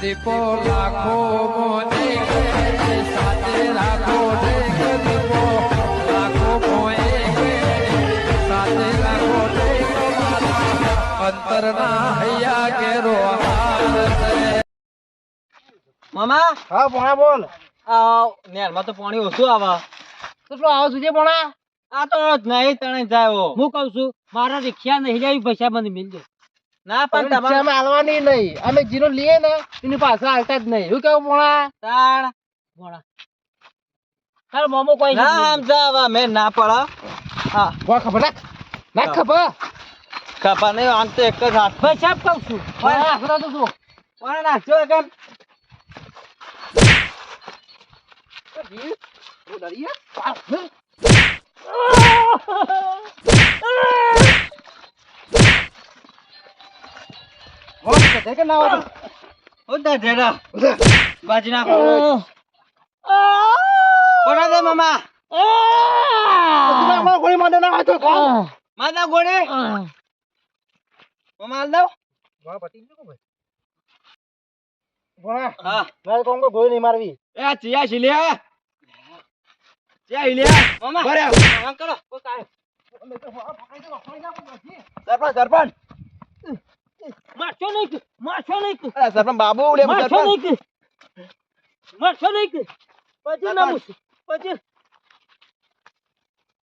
દીપો લાખો મોને સાથે રાખો દીપો. લાખો મોએ સાથે રાખો અંતરના હૈયા કેરો મામા? હા પોણા બોલ. આ નેરમાં તો પાણી ઓછું આવે. તો શું આવો જે પોણા? આ તો નહીં તણે જાય હું કઉ છું મારા રિક્ષા નહીં લેવી પૈસા મને મિલજો ના પણ તમારે રિક્ષામાં હાલવાની નહીં અમે જીનો લઈએ ને એની પાસે હાલતા જ નહીં શું કેવું ભણા તાણ મોડા તારો મોમો કોઈ ના નહીં સમજાવા મેં ના પડા હા ભણા ખબર રાખ ના ખબર ખબર નહીં આમ તો એક જ હાથ પૈસા કઉ છું ભણા નાખતા તો શું પણ નાખજો કેમ ભણા કદે કે ના હોય તો? ઉધર જેડા બાજી નાખો કોના દે મામા તું ગોળી માંડે ના તો કોણ? માતા ગોળે મામા હાલ દઉં ભણા પતી ગયું ભાઈ હા મારે કોણ કોઈ ગોળી નહીં મારવી એ ચિયા શિલ્યા ચિયા શિલ્યા મામા બરે કરો ઓ કાય સરપંચ સરપંચ મારશો નહીં કે મારશો નહીં કે અરે સરપંચ બાબુ લે મારશો સરપંચ નહીં કે મારશો નહીં કે પછી ના મૂક પછી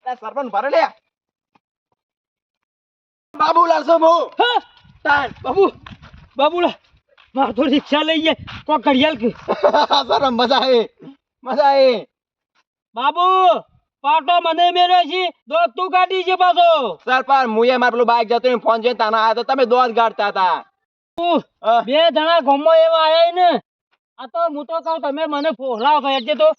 અરે સરપંચ ભરે લે બાબુ લાલસો મો હા તાન બાબુ બાબુલા માર તો રિક્ષા લઈ જાય તો ઘડિયાળ કે સરપંચ મજા આવે મજા આવે બાબુ પાટો મને મેરે છે દોત તું કાઢી છે પાછો. સર પણ હું એ મારું બાઈક જતું ફોન જોઈને તાના આયા તો તમે દોત ગાડતા હતા. બે જણા ગમો એવા આયા ને. આ તો હું તો કહું તમે મને ફોહલાવ એટલે તો.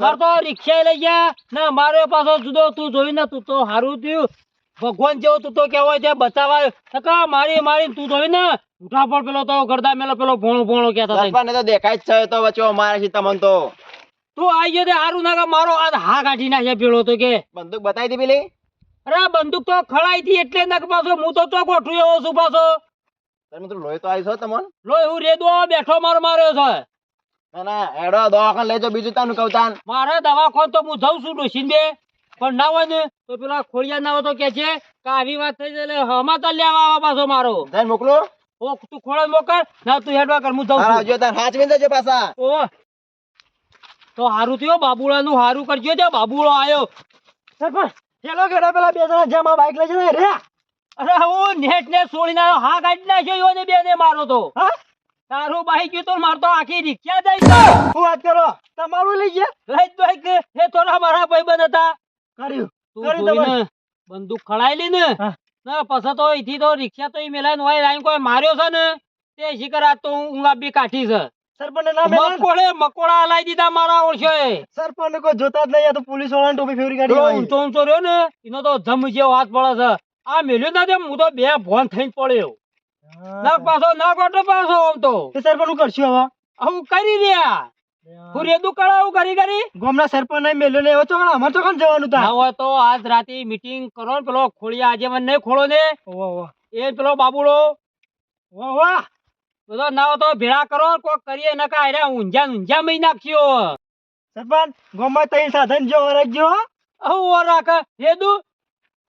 મારે તો રિક્ષા લઈ ગયા. ના મારે પાછો જુદો તું જોઈને તું તો સારું થયું. ભગવાન જેવો તું તો કેવો છે બચાવા સકા મારી મારી તું જોઈને ઉઠા પર પેલો તો ગરદા મેલો પેલો ભોણો ભોણો કહેતા હતા. તો દેખાય જ છે તો વચ્ચે મારે છે તમને તો. તું આઈ ગયો હારું ના મારો આ હા કાઢી નાખે પેલો તો કે. બંદૂક બતાવી દી પેલી. અરે બંદૂક તો ખળાઈ થી એટલે નક પાછો. હું તો ચોક ગોઠવી એવો છું પાછો. તમે તો લોહી તો આવી છો તમને લો એવું રેદો બેઠો માર માર્યો છે. ના ના હેડો લેજો બીજું તાનું કહું મારે દવાખાન તો હું જઉં છું ડોસીને બે. પણ ના હોય ને તો પેલા ખોડિયા ના હોય તો કે છે કે આવી વાત થઈ છે હમા હમાતા લેવા આવા પાછો મારો. મોકલો. ઓ તું ખોળે મોકલ ના તું હેડવા કર હું જઉં છું. આવજો જજો પાછા. ઓ તો હારું થયો બાબુડા નું હારું કરજો તે બાબુડો આયો. સરપંચ પેલો કેડો પેલા બે જણા જેમાં બાઈક લઈ જતા રે અરે હું નેટ ને છોડીને આવ્યો હા કાઢી નાખ્યો યો બે ને મારો તો. તારું બાઈક ગયું તો માર તો આખી રીક્ષા જાય વાત કરો તમારું લઈ ગયા? લઈ બાઈક એ થોડા મારા ભાઈબંધ હતા. કર્યું તું કરી બંદૂક ખડાયેલી ને. પછી તો અહીંથી તો રિક્ષા તો મેલાઈને હોય લાઈન કોઈ માર્યો છે ને? તે શિકર આ તો હું બી કાઢી છે. સરપંચ મકોડે મકોડા હલાઈ દીધા મારા સરપંચ કોઈ જોતા જ નહીં તો પોલીસ વાળાને ટોપી ફેરી કાઢી ઊંચો ઊંચો રહ્યો ને એનો તો જમ જેવો હાથ પડે છે. આ મેલ્યો ના તેમ હું તો બે ભોન થઈને પડ્યો. ના પાછો ના કોટો પાછો આમ તો. સરપંચ શું કરશું હવે? આવું કરી રહ્યા. હું. રેદું કરાવું કરી કરી. ગામના સરપંચ ને મેલ્યો ને એવો અમારે ચોકણ જવાનું તા. ના તો આજ રાતે મીટિંગ કરો ને પેલો ખોળિયા આજે મને નહીં ખોળો ને. એ પેલો બાબુડો. વાહ વાહ બધો ના હોય તો ભેળા કરો કોક કરીએ નકા અરે ઊંઝા ઊંઝા મઈ નાખ્યો સરપંચ ગોમાં તઈ સાધન જો ઓરગ્યો હો. ઓરાક ઓર રાખે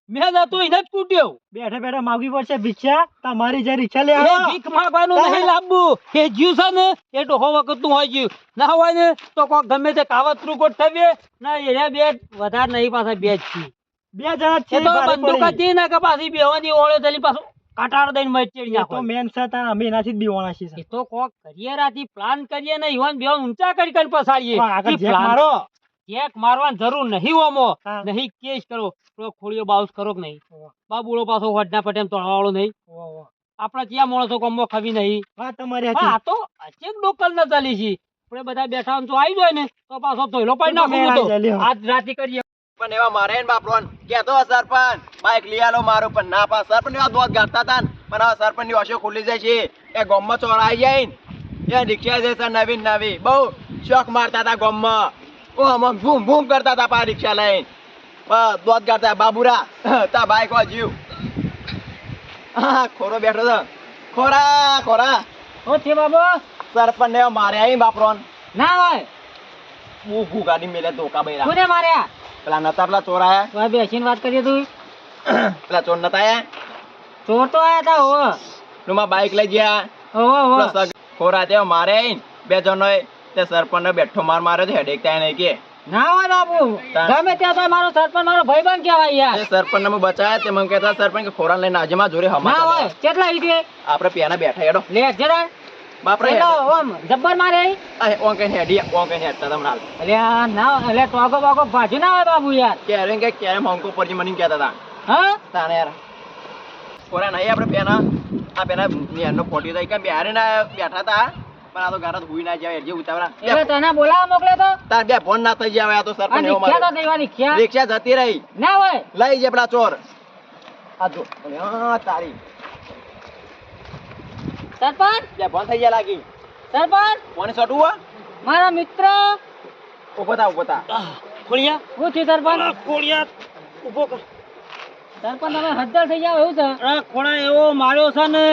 મેં નતું એને જ કૂટ્યો. બેઠા બેઠા માગવી પડશે ભિક્ષા. તમારી જે રિક્ષા લે આવો. ભીખ માંગવાનું નહીં લાવવું એ જ્યું છે ને એ ડોહો વખતનું હોય જ્યું. ના હોય ને તો કોક ગમે તે કાવતરું ગોઠવીએ. ના એને બે વધારે નહીં પાછા બે જ બે જણા છે તો બંદૂક જ ને કે પાછી બેવાની ઓળે થયેલી પાછું કટાર દઈને મચેડી તો મેન છે તાર અમે એનાથી જ બીવાના છીએ એ તો કોક કરીએ રાતી પ્લાન કરીએ ને ઈવન બેવન ઊંચા કરી કરી પસાડીએ આગળ જેક મારો. ચેક મારવાની જરૂર નહીં ઓમો નહીં કેસ કરો. તો ખોળીઓ બાઉસ કરો કે નહીં? બાબુળો પાછો વડના પટેમ તોડવાવાળો નહીં? આપણા ત્યાં માણસો કોમો ખવી નહીં? હા તમારી હા, તો અચેક લોકલ ન ચાલી છે. આપણે બધા બેઠા તો આવી જાય ને. તો પાછો ધોઈલો પાડી નાખું. આજ રાતી કરીએ. પણ એવા મારે બાપરોન કેતો સરપંચ બાઈક લઈ આલો મારું પણ ના પા સરપંચ એવા દોત ગાતા હતા પણ હવે સરપંચની ઓશો ખુલી જાય છે. એ ગોમમાં ચોરાઈ જાય ને. એ રિક્ષા જશે નવી નવી. બહુ શોખ મારતા હતા ગોમમાં. ઓ આમ ભૂમ ભૂમ કરતા હતા પા રિક્ષા લઈને. દોત ગાતા બાબુરા તા બાઈક વા જીવ. હા ખોરો બેઠો છે. ખોરા ખોરા. ઓ છે બાબુ? સરપંચ ને મારે અહીં બાપરોન ના હોય. બહુ ગાડી મેલે ધોકા બૈરા કોને માર્યા? પેલા નતા પેલા ચોર આયા? તો બેસીને વાત કરીએ તું. પેલા ચોર નતા આયા? ચોર તો આયા તા હોવ રૂમાં બાઈક લઈ ગયા. હોવ હોવ ખોરા તે મારે બે જણો તે સરપંચ ને બેઠો માર માર્યો છે હેડેક ત્યાં નહીં કે. ના હોય તા- ગમે ત્યાં તો મારો સરપંચ મારો ભાઈબંધ કહેવાય યાર. સરપંચ ને બચાયા તે મને કહેતા સરપંચ કે ખોરા લઈને આજે માં ના હમા હોય. કેટલા ઈટે આપણે પેના બેઠા હેડો. લે જરા. બાપરે. પેલો ઓમ જબ્બર મારે. ઓન કઈ હેડી ઓન કઈ હેડતા તમને હાલ. અલ્યા ના એટલે ટોગો બોગો ભાજુ ના હોય બાબુ યાર. ક્યારે કે ક્યારે મોંકો પરજી મને કહેતા હતા. હા? તાને યાર. ખોરા નહીં આપણે પેના આ પેના નેરનો ફોટી થઈ કે બિહારી ના બેઠા હતા પણ આ તો ગારા હુઈ ના જાય જે ઉતાવળા. એટલે તને બોલાવા મોકલે તો? તાર બે ફોન ના થઈ જાય આ તો સરપંચ અને એવો ખ્યા તો દેવાની ખ્યા રિક્ષા જતી રહી. ના હોય. લઈ જે પેલા ચોર. આ જો. તારી. સરપંચ? બે ફોન થઈ ગયા લાગી. સરપંચ? ફોન સટું હો. મારા મિત્ર? ઊભો થા ઊભો થા. ખોળિયા હું થયું સરપંચ. ખોળિયા ઊભો કર. સરપંચ તમે હજાર થઈ જાવ એવું છે? અરે ખોણા એવો માર્યો છે ને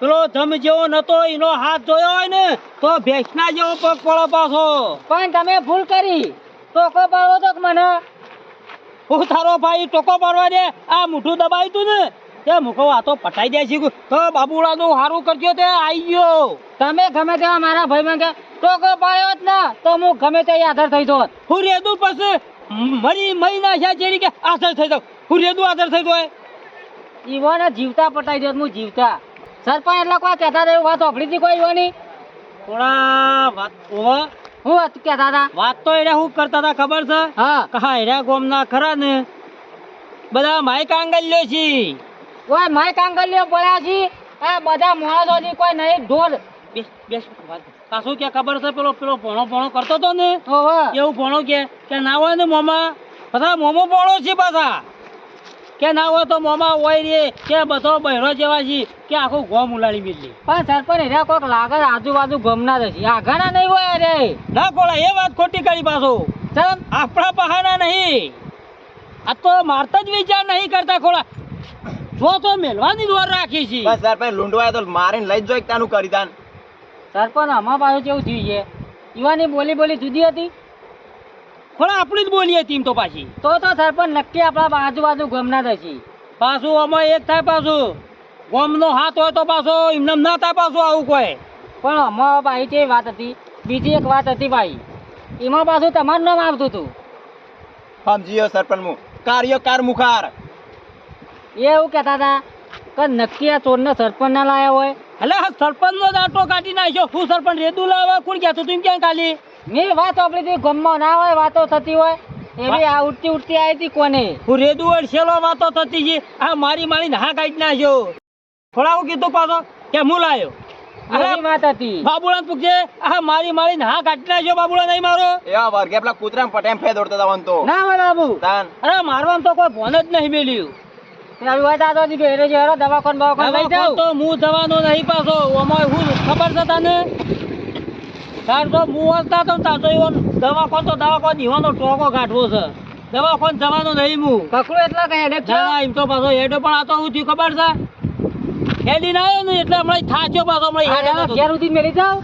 પેલો જમ જેવો નતો એનો હાથ જોયો હોય ને તો ભેંસના જેવો પગ પડો પાછો. પણ તમે ભૂલ કરી. ટોકો પાડવો તો મને? હું તારો ભાઈ ટોકો પાડવા દે આ મુઠું દબાવ્યું તું ને તે મુખો આ તો પટાઈ જાય છે તો બાબુલાનું સારું કરજો તે આઈ ગયો. તમે ગમે તે મારા ભાઈ માં ટોકો પાડ્યો જ ના. તો હું ગમે તે આધાર થઈ જોત હું રેદું પછી મરી મરી ના છે જેરી કે આધાર થઈ જાવ હું રેદું આધાર થઈ જાય ઈવાને જીવતા પટાઈ દે હું જીવતા. સરપંચ એટલે કોઈ કહેતા હતા એવું વાત સાંભળી હતી કોઈ ઈવાની? થોડા વાત ઓવા હું વાત કહેતા હતા? વાત તો એને શું કરતા હતા ખબર છે? હા. કહા એરા ગોમ ના ખરા ને બધા માય કાંગલ્યો છે. ઓય માય કાંગલ્યો પડ્યા છે આ બધા માણસો ની કોઈ નહીં ઢોર બેસ બેસ પાછું કે ખબર છે? પેલો પેલો ભણો ભણો કરતો તો ને? એવું ભણો કે કે ના હોય ને મોમા? બધા મોમો ભણો છે પાછા. કે ના હોય તો મોમા હોય રે કે બધો બહેરો જેવા છે કે આખું ગોમ ઉલાડી મેલી. પણ સરપંચ એના કોક લાગે આજુબાજુ ગમના જ છે આઘાના નહીં હોય રે. ના કોળા એ વાત ખોટી કરી પાછો. ચમ આપણા પહાના નહીં. આ તો મારતા જ વિચાર નહીં કરતા ખોલા જો તો મેલવાની દોર રાખી છે. બસ સરપંચ લૂંડવાય તો મારીને લઈ જ જો એક તાનું કરી દાન સરપંચ અમાર પાછું કેવું થયું છે? ઈવાની બોલી બોલી જુદી હતી? ખોળા આપણી જ બોલી હતી તો પાછી. તો તો સરપંચ નક્કી આપણા આજુબાજુ ગમના થશે પાછું આમાં એક થાય પાછું. ગોમનો હાથ હોય તો પાછો એમને ના થાય પાછું આવું કોઈ. પણ અમારા ભાઈ તે વાત હતી? બીજી એક વાત હતી ભાઈ. એમાં પાછું તમારું નામ આવતું હતું. સમજી ગયો સરપંચ કાર્યકાર કાર્ય કાર મુખાર. એ એવું કહેતા હતા કે નક્કી આ ચોરને સરપંચ ના લાયા હોય. એટલે હા સરપંચ નો દાંટો કાઢી નાખ્યો. શું સરપંચ રેદુ લાવે? કોણ કહેતું તું? ક્યાં કાલી? મેં વાત આપણે હતી ગમમાં ના હોય વાતો થતી હોય એવી આ ઉડતી ઉડતી આવી હતી કોને? હું રેદુ છેલ્લો વાતો થતી છે આ મારી મારી હા કાઢી નાખ્યો. થોડા હું કીધું પાછો કે હું લાયો? એવી વાત હતી. બાબુલા પૂછે આ મારી મારી હા કાઢી નાખ્યો બાબુલા નહીં મારો? એવા વર્ગે પેલા કૂતરા પટેમ ફે દોડતા તો ના બાબુ. અરે મારવાનું તો કોઈ ફોન જ નહીં મેલ્યું. દવાખાન જાવ તો હું જવાનો નહીં પાછો ઓમાં હું ખબર છે તને? તાર તો હું હસતા તો તાર તો એવો દવાખાન તો દવાખાન ઈવાનો ટોકો કાઢવો છે. દવાખાન જવાનો નહીં હું કકડો એટલા કઈ હેડેક છે? એમ તો પાછો હેડો પણ આ તો હું થયું ખબર છે? હેડી ના આવ્યો ને એટલે હમણાં થાચ્યો પાછો હમણાં હેડે ઘેર સુધી મેળી જાવ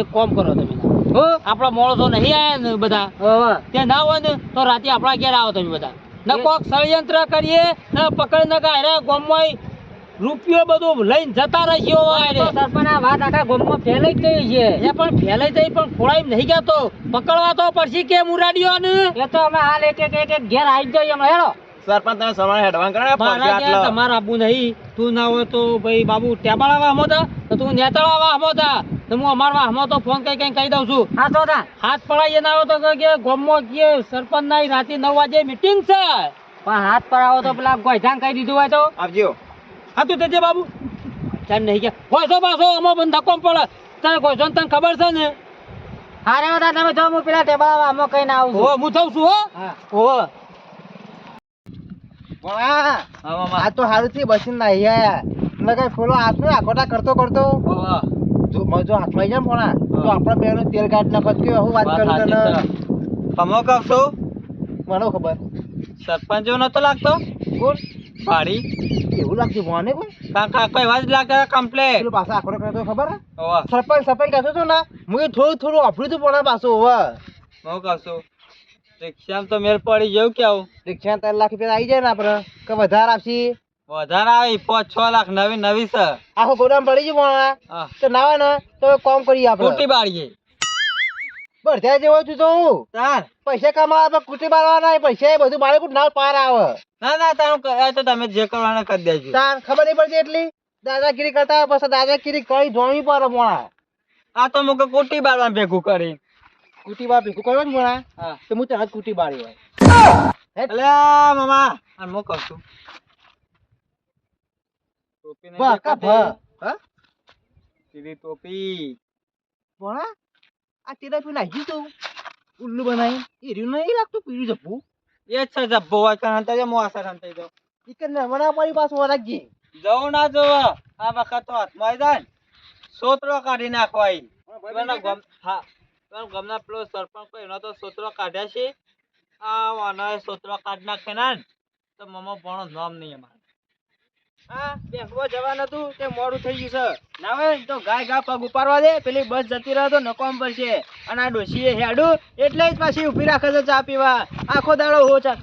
એક કોમ કરો તમે. આપણા માણસો નહીં આયા ને બધા. ત્યાં ના હોય ને તો રાતે આપણા ઘેર આવો તમે બધા. ન કોક ષડયંત્ર કરીએ ને પકડી ને કાઢે ગોમમાં રૂપિયો બધું લઈને જતા રહ્યો સરપંચ આ વાત આખા ગોમમાં ફેલાઈ ગઈ છે. એ પણ ફેલાઈ થઈ પણ ખોળાઈ નહીં ગયા પકડવા તો પડશે કે મુરાડીઓ ને એ તો અમે હાલ એક એક એક ઘેર આવી જઈએ અમે હેડો. સરપંચ તમે સમાન હેડવાન કરે. તમારે આબુ નહીં. તું ના હોય તો ભાઈ બાબુ ટેબાળા વાહમો તા તું નેતાળા વાહમો તા. તો હું અમારા હમણાં તો ફોન કઈ કઈ કહી દઉં છું. હા તો હાથ પડાવીએ ના આવે તો કે ગોમમાં કે સરપંચ ના રાતે નવ વાગે મીટિંગ છે. પણ હાથ પડાવો તો પેલા ગોઈઠાણ કહી દીધું હોય તો. આવજો. હા તું તેજે બાબુ. ચાલ નહીં કે? ગોઈધો પાછો અમો બંધ ધક્કો પડે. તને ગોઈધો તને ખબર છે ને? હારે બધા તમે જો હું પેલા ટેબલ વાહમો કઈ ના આવું હો હું થઉં છું હો. હો. આ તો સારું થી બસીને નાહી આયા મેં કઈ ફૂલો હાથનો આખોટા કરતો કરતો. જો મ- જો હાથમાં જાય ને તો આપણા બેનું તેલ કાઢ નાખો કે હું વાત કરું તને? કમો કહશો મને ખબર. સરપંચ જેવો નતો લાગતો? કોણ? ભાડી. એવું લાગતું મને કોઈ કાકા કોઈ વાત લાગતા કમ્પ્લેટ? પેલું પાછા આખો કરતો ખબર? ઓવા સરપંચ સરપંચ કહેતો હતો ને હું થોડું થોડું વાપર્યું હતું પણ પાછું હવે. હું કહું રિક્ષામાં તો મેળ પડી જવું કેવું? રિક્ષા ત્રણ લાખ રૂપિયા આવી જાય ને આપણે કે વધારે આપશી? વધારે આવે પાંચ છ લાખ નવી નવી છે. આખો ગોડામ પડી ગયું પણ તો ના ને તો કોમ કરીએ કુટી બાળીએ. બધા જેવો છું તો હું. તાર. પૈસા કમાવા આપણે કુટી બાળવાના પૈસા એ બધું મારે ના પાર આવે. ના ના તારું તો તમે જે કરવાના કરી દેજો. તાર ખબર નહીં પડતી એટલી? દાદાગીરી કરતા પછી દાદાગીરી કરી જોવી પડે મોણા. આ તો મુકે કુટી બાળવાનું ભેગું કરી કુટી બાર ભેગું કરવા મોણા? તો હું તરત કુટી બાળી હોય. એટલે મામા. આ કહું છું? ટોપી નહીં વાહ, કા? ભ. હા? સીધી ટોપી. મોણા આ? તેરા પી નાખી તું ઉલ્લુ બનાવી એ રહ્યું નહીં લાગતું પીરું જપું એ જ છે જબ્બો હોય કારણ હંતાઈ જાઓ, હું આસર હંતાઈ જાઉં. ઈ કે નમણા મારી પાસે વરાગજી જવું ના જોવો આ વખત તો હાથમાં આવી જાય ને. સોતરો કાઢી નાખવા ઈ. પેલા ગમ- હા. પેલા ગામના પેલો સરપંચ કોઈ એનો તો સોતરો કાઢ્યા છે. આ વાનાએ સોતરો કાઢી નાખે ને તો મમ્મા ભણો નામ નહીં અમારે. હા બેંકમાં જવાનું હતું તે મોડું થઈ ગયું છે. ના હોય તો ગાય ગા પગ ઉપાડવા દે પેલી બસ જતી રહે તો નકોમ પડશે. અને આ ડોશીએ હેડું એટલે જ પાછી ઊભી રાખે છે ચા પીવા. આખો દાડો હો ચા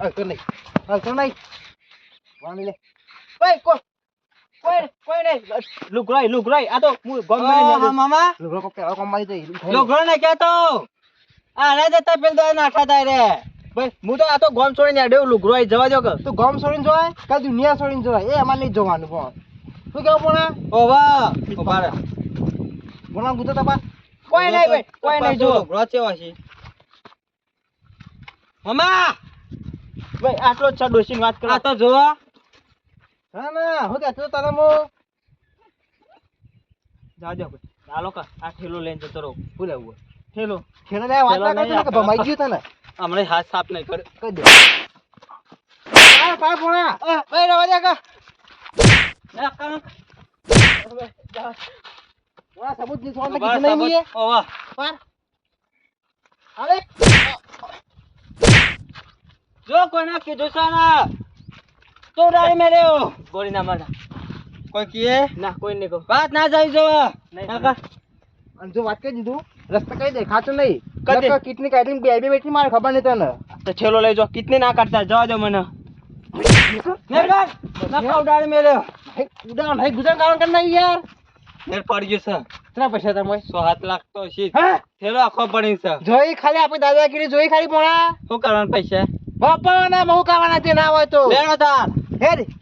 હલતો નહીં હલતો નહીં. વાણી લે. કોઈ કોઈ કોઈ કોઈ નહીં લુકરાઈ આ તો હું ગમે મામા લુગડો કોક પહેલા કોમ મારી દઈ લોખંડ ને કહેતો. આ રે જતા પેલ તો નાઠા થાય રે ભાઈ હું તો આ તો ગોમ છોડીને હેડ્યો લુકરાઈ જવા દો કે. તું ગામ છોડીને જોવાય? કાલ દુનિયા છોડીને જોવાય. એ અમારે નહીં જોવાનું પણ શું કેવું પણ ઓવા ઊભા રહે ભણા ગુતો તપા કોઈ નહીં ભાઈ કોઈ નહીં જો લોખંડ ચેવા છે? મામા ભાઈ આટલો જ છે ડોશીની વાત કરો આ તો જોવા ના ના હું કહેતો તને મો. જા દો ભાઈ. ચાલો કા આ ઠેલો લઈને જતો રહો. ભૂલે એવું ઠેલો. ખેલો લે વાત ના કરતો કે ભમાઈ ગયો તને? હમણાં હાથ સાફ નહીં કર. કહી દે. પા ભણા. ભાઈ રવા દે કા ભણા સબૂતની સોન ઓવા, નહીં નહીં ઓ ઓવા. પર. અરે જો કોના કીધું છે તો ડાળી ડાળી મેલ્યો ગોળી ના મારા. કોઈ કીએ? ના કોઈ નહીં કહું. વાત ના જાય જો. ના કા અને જો વાત કહી દીધું રસ્તા કઈ દે ખાતું નહીં. કરી દે. નકર બે બે બેઠી મારે ખબર નહીં તને. તો ઠેલો લઈ કિતને ના કાઢતા જવા દો મને. કારણ કર યાર. પડી ગયો છે. કેટલા પૈસા તમે સો હાથ લાખ તો છે હે? થેલો આખો પડી છે. જોઈ ખાલી આપણે દાદાગીરી જોઈ ખાલી ભણા શું કરવાનું પૈસા? બાપાના બહુ કાવાના તે ના હોય તો. લેણો તાર. હેડ.